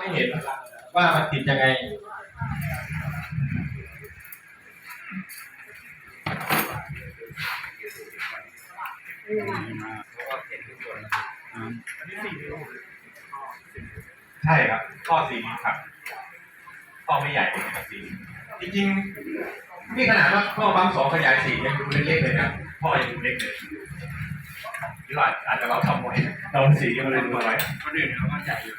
ไม่เห็นว่ามันติดยังไงใช่ครับ ข้อสี่ครับ ข้อไม่ใหญ่เลยสี่จริงๆนี่ขนาดว่าข้อปั๊มสองขยายสี่ยังดูเล็กๆเลยนะข้อยังดูเล็กเลยหรือว่าอาจจะเราทำไว้เราสี่ยังไม่ได้ดูไว้คนอื่นเขาก็ใหญ่อยู่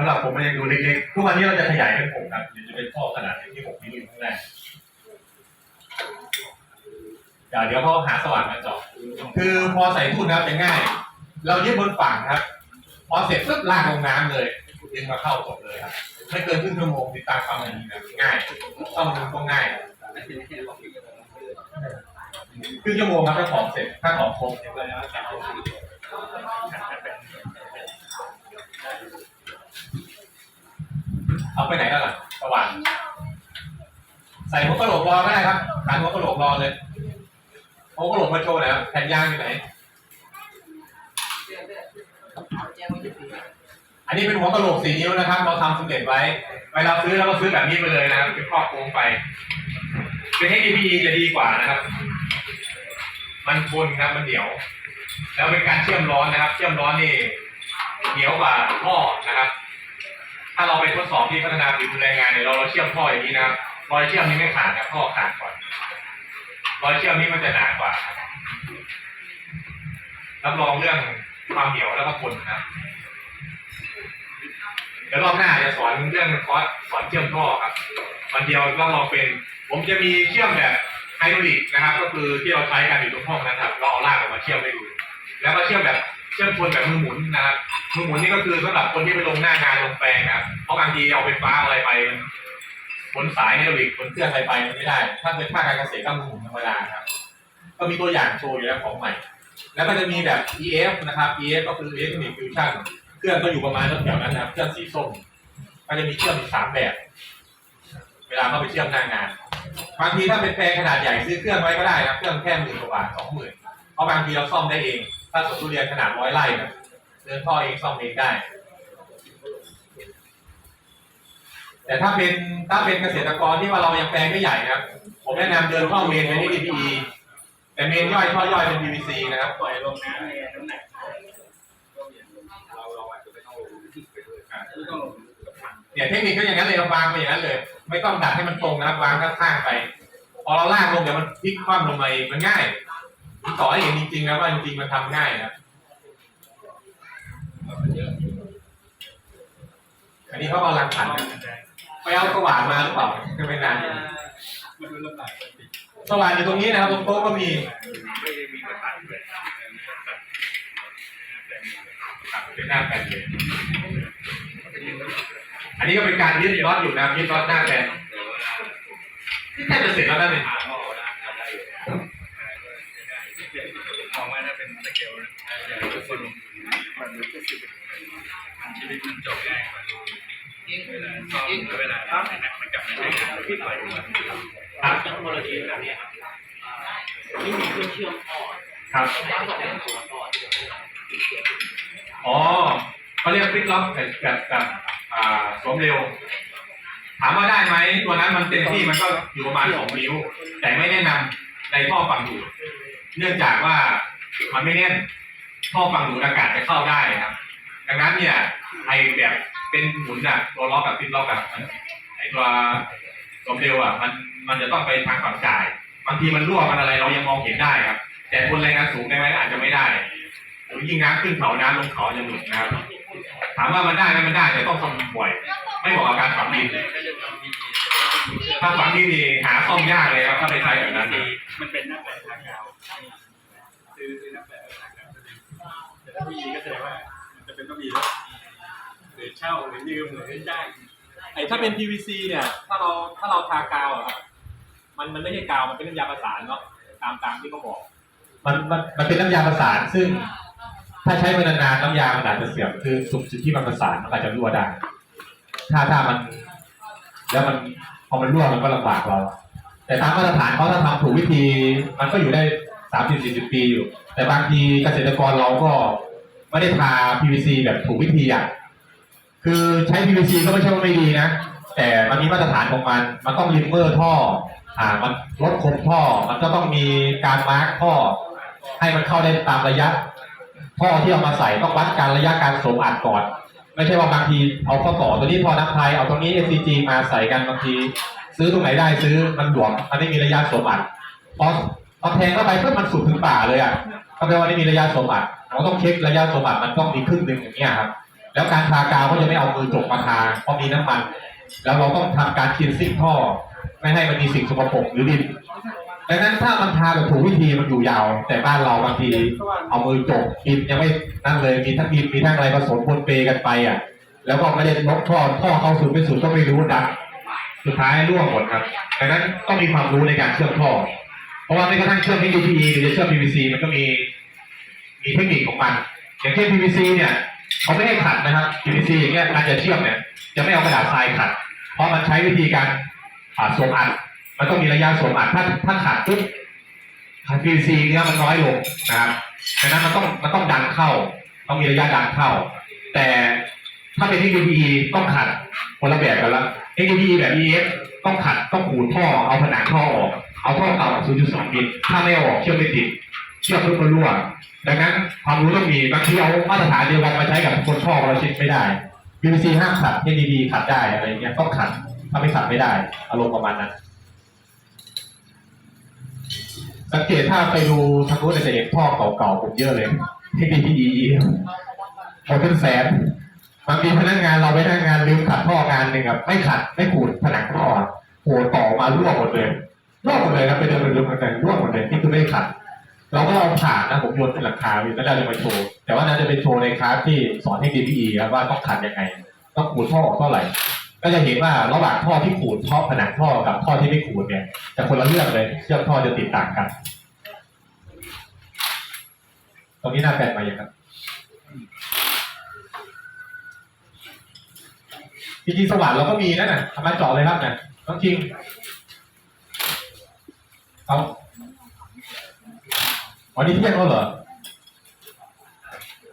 สำหรับผมมันยังดูเล็กๆ ทุกวันนี้เราจะขยายเป็นหกครับหรือจะเป็นข้อขนาดที่หกนิ้วอยู่ข้างแรกเดี๋ยวเดี๋ยวเขาหาสว่านมาเจาะคือพอใส่ทุ่นนะครับจะง่าย เรายึดบนฝั่งครับ พอเสร็จปุ๊บลากลงน้ำเลยดึงมาเข้าจบเลยครับไม่เกินครึ่งชั่วโมงติดตามความอย่างนี้นะง่ายต้องดึงต้องง่ายครึ่งชั่วโมงครับถ้าของเสร็จถ้าของครบเเอาไปไหนแล้วล่ะสว่านใส่หัวกระโหลกรอก็ได้ครับขันหัวกระโหลกรอเลยหัวกระโหลกมาโชว์หน่อยครับแผ่นยางอยู่ไหน อันนี้เป็นหัวกระโหลกสี่นิ้วนะครับ เราทำสำเร็จไว้เวลาซื้อเราก็ซื้อแบบนี้ไปเลยนะครับเป็นครอบโครงไปเป็น HDPE จะดีกว่านะครับ มันทนครับมันเหนียว แล้วเป็นการเชื่อมร้อนนะครับ เชื่อมร้อนนี่เหนียวกว่าท่อนะครับ ถ้าเราไปทดสอบที่พัฒนาฝีมือแรงงานเนี่ยเราเราเชื่อมท่ออย่างนี้นะครับรอยเชื่อมนี้ไม่ขาดนะท่อขาดก่อนรอยเชื่อมนี้มันจะหนากว่ารับรองเรื่องความเหนียวแล้วก็ทนนะครับเดี๋ยวรอบหน้าจะสอนเรื่องคอร์สสอนเชื่อมท่อครับวันเดียวต้องลองเป็น ผมจะมีเชื่อมแบบไฮดรอลิกนะครับ ก็คือที่เราใช้กันอยู่ตรงห้องนั้นครับ เราเอาลากออกมาเชื่อมให้ดู แล้วก็เชื่อมแบบ เชื่อมทวนแบบมือหมุนนะครับมือหมุนนี่ก็คือสำหรับคนที่ไปลงหน้างานลงแปลงนะครับเพราะบางทีเอาไฟฟ้าอะไรไปบนสายไฮดรอลิกบนเครื่องอะไรไปมันไม่ได้ ถ้าเป็นภาคการเกษตรก็มือหมุนธรรมดาครับ ก็มีตัวอย่างโชว์อยู่แล้วของใหม่ แล้วก็จะมีแบบ EF นะครับ EF ก็คือ Electronic Fusion เครื่องก็อยู่ประมาณแถวนั้นนะครับเครื่องสีส้มก็จะมีเครื่องอีกสามแบบ เวลาเข้าไปเชื่อมหน้างานบางทีถ้าเป็นแปลงขนาดใหญ่ซื้อเครื่องไว้ก็ได้ครับเครื่องแค่หมื่นกว่าบาทสองหมื่นเพราะบางทีเราซ่อมได้เอง ถ้าสวนทุเรียนขนาดร้อยไร่นะเดินท่อเองซ่อมเองได้ แต่ถ้าเป็นถ้าเป็นเกษตรกรที่ว่าเรายังแปลงไม่ใหญ่นะครับ ผมแนะนำเดินเข้าเมนไปที่ DPE แต่เมนย่อยท่อย่อยเป็น PVC นะครับปล่อยลงน้ำเลยน้ำหนักเราเราอาจจะไม่ต้องลงที่ไปด้วยไม่ต้องลงกับถังเนี่ยเทคนิคก็อย่างนั้นเลยเราวางไปอย่างนั้นเลย ไม่ต้องดัดให้มันตรงนะครับวางข้างๆไป พอเราลากลงเดี๋ยวมันพลิกคว่ำลงมาเองมันง่าย ต่อให้เห็นจริงๆนะว่าจริงๆมันทำง่ายนะอันนี้เขากำลังขันนะไปเอาสว่านมาหรือเปล่าไม่นานอยู่นากสว่านอยู่ตรงนี้นะครับตรงโต๊ะก็มีเป็นหน้าแผ่นเลยอันนี้ก็เป็นการยึดน็อตอยู่นะยึดน็อตหน้าแผ่นที่แทบจะเสร็จแล้วนั่นเองม มันจบง่ายกว่าเวลาซ่อมเวลาทำนะมันกลับมาใช้งานที่ปล่อยมันครับเทคโนโลยีแบบนี้ครับที่มีเครื่องเชื่อมต่อครับแล้วก็เป็นตัวต่ออ๋อเขาเรียกพลิกล็อกกับกับกับอ่าสวมเร็ว ถามว่าได้ไหมตัวนั้นมันเต็มที่มันก็อยู่ประมาณสองนิ้ว แต่ไม่แนะนำในท่อฝั่งดูดเนื่องจากว่ามันไม่แน่นท่อฝั่งดูดอากาศจะเข้าได้ครับ ดังนั้นเนี่ยไอแบบเป็นหมุนอะตัวล็อกกับพลิกล็อกอะมันไอตัวสวมเร็วอะมันมันจะต้องไปทางฝั่งจ่ายบางทีมันรั่วมันอะไรเรายังมองเห็นได้ครับ แต่บนแรงงานสูงได้ไหมอาจจะไม่ได้หรือยิ่งน้ำขึ้นเขาน้ำลงเขาจะหลุดนะครับถามว่ามันได้ไหมมันได้แต่ต้องซ่อมบ่อย ไม่เหมาะกับการฝังดินถ้าฝังดินนี่หาซ่อมยากเลยครับถ้าไปใช้แบบนั้นมันเป็นหน้าแปลทางยาวซื้อซื้อหน้าแปลทางยาวแต่ถ้ามีก็แสดงว่า เป็นต้องมีหรือเช่าหรือยืมหรือจ้างไอ้ถ้าเป็น PVC เนี่ย ถ้าเราถ้าเราทากาวอะครับมันมันไม่ใช่กาวมันเป็นน้ำยาประสานเนาะตามตามที่เขาบอก มันมันมันเป็นน้ำยาประสานซึ่ง ถ้าใช้ไปนานๆน้ำยามันอาจจะเสื่อมคือสุกจุดที่มันประสานมันอาจจะรั่วได้ถ้าถ้ามัน แล้วมันพอมันรั่วมันก็ลำบากเรา แต่ตามมาตรฐานเขาถ้าทำถูกวิธี มันก็อยู่ได้สามสิบสี่สิบปีอยู่ แต่บางทีเกษตรกรเราก็ ไม่ได้ทา PVC แบบถูกวิธีอะคือใช้ PVC ก็ไม่ใช่ว่าไม่ดีนะ แต่มันมีมาตรฐานของมัน มันต้องริมเมอร์ท่อ อ่า มันลดคมท่อ มันก็ต้องมีการมาร์กท่อ ให้มันเข้าได้ตามระยะ ท่อที่เอามาใส่ต้องวัดการระยะการสวมอัดก่อน ไม่ใช่ว่าบางทีเอาข้อต่อตัวนี้พอน้ำไทยเอาตรงนี้ SCG มาใส่กันบางที ซื้อตรงไหนได้ซื้อมันหลวมมันไม่มีระยะสวมอัดพอพอแทงเข้าไปเพื่อมันสุดถึงป่าเลยอะก็แปลว่าไม่มีระยะสวมอัด เราต้องเช็คระยะสมอัดมันต้องมีครึ่งหนึ่งอย่างเงี้ยครับแล้วการทากาวก็จะไม่เอามือจกมาทาเพราะมีน้ำมัน แล้วเราต้องทำการคลีนซิ่งท่อ ไม่ให้มันมีสิ่งสกปรกหรือดินดังนั้นถ้ามันทาแบบถูกวิธีมันอยู่ยาว แต่บ้านเราบางทีเอามือจกดินยังไม่นั่นเลยมีทั้งดินมีทั้งอะไรผสมปนเปกันไปอะ แล้วก็ไม่ได้ลบท่อท่อเข้าสู่ไม่สุดก็ไม่รู้ดันสุดท้ายร่วงหมดครับดังนั้นต้องมีความรู้ในการเชื่อมท่อ เพราะว่าไม่กระทั่งเชื่อม HDPE หรือจะเชื่อม PVC มันก็มี มีเทคนิคของมัน อย่างเช่น PVC เนี่ยเขาไม่ให้ขัดนะครับ PVC อย่างเงี้ยการจะเชื่อมเนี่ย จะไม่เอากระดาษทรายขัด เพราะมันใช้วิธีการสวมอัด มันต้องมีระยะสวมอัดถ้าถ้าขัดปุ๊บ PVC เนื้อมันน้อยลงนะครับดังนั้นมันต้องมันต้องดันเข้า ต้องมีระยะดันเข้า แต่ถ้าเป็น HDPE ต้องขัดคนละแบบกันละ HDPE แบบ EF ต้องขัดต้องขูดท่อเอาผนังท่อออก เอาท่อเก่า0.2มิลถ้าไม่ออกเชื่อมไม่ติด ชื่อมปุ๊บมันรั่วดังนั้นความรู้ต้องมีบางทีเอามาตรฐานเดียวกันมาใช้กับคนท่อเราชิดไม่ได้ PVC ห้ามขัด HDD ขัดได้อะไรเงี้ยต้องขัดถ้าไม่ขัดไม่ได้ อารมณ์ประมาณนั้นสังเกตถ้าไปดูทางนู้นเนี่ยจะเห็นท่อเก่าๆผมเยอะเลย HDD หมดเป็นแสนบางทีพนักงานเราไปพนักงานลืมขัดท่องานหนึ่งครับไม่ขัดไม่ขูดผนังท่อโหต่อมารั่วหมดเลยรั่วหมดเลยครับไปเดินไปดูกันรั่วหมดเลยนี่คือไม่ขัด เราก็เอาผ่านนะผมโยนขึ้นหลังคาอยู่แล้วเราจะมาโชว์แต่ว่าน่าจะเป็นโชว์ในคลาสที่สอนให้ DPE ครับว่าต้องขัดยังไง ต้องขูดท่อออกเท่าไหร่ ก็จะเห็นว่าระหว่างท่อที่ขูดท่อผนังท่อกับท่อที่ไม่ขูดเนี่ยจะคนละเรื่องเลยเชื่อมท่อจะติดต่างกัน ตรงนี้หน้าแปลนมาอย่างครับจริงๆสว่านเราก็มีนั่นน่ะทำมาจาะเลยครับเนี่ยต้องจริงเอา วันนี้เที่ยงแล้วเหรอ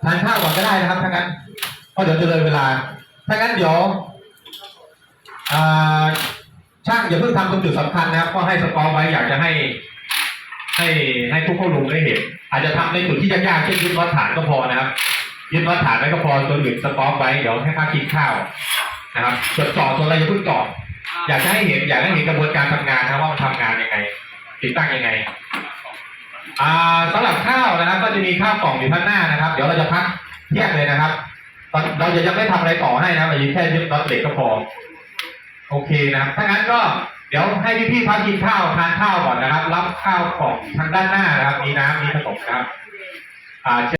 ทานข้าวก่อนก็ได้นะครับถ้างั้นเพราะเดี๋ยวจะเลยเวลา ถ้างั้นเดี๋ยวช่างอย่าเพิ่งทำตรงจุดสำคัญนะครับก็ให้สกอร์ไว้อยากจะให้ ให้ให้ทุกคนลงได้เห็น อาจจะทำในจุดที่ยากๆเช่นยึดวัดฐานก็พอนะครับยึดวัดฐานไว้ก็พอตัวอื่นสกอร์ไว้เดี๋ยวให้ค่ากินข้าวนะครับจดจ่อตัวอะไรอย่าเพิ่งจ่ออยากจะให้เห็นอยากให้เห็นกระบวนการทำงานนะว่ามันทำงานยังไง ติดตั้งยังไง สำหรับข้าวนะครับ ก็จะมีข้าวกล่องอยู่ข้างหน้านะครับ เดี๋ยวเราจะพักเที่ยงเลยนะครับเราจะยังไม่ทำอะไรต่อให้นะเรายึดแค่ยึดน็อตเหล็กก็พอโอเคนะครับถ้างั้นก็เดี๋ยวให้พี่ๆพักกินข้าวทานข้าวก่อนนะครับ รับข้าวกล่องทางด้านหน้านะครับ มีน้ำมีขนมนะครับอ่า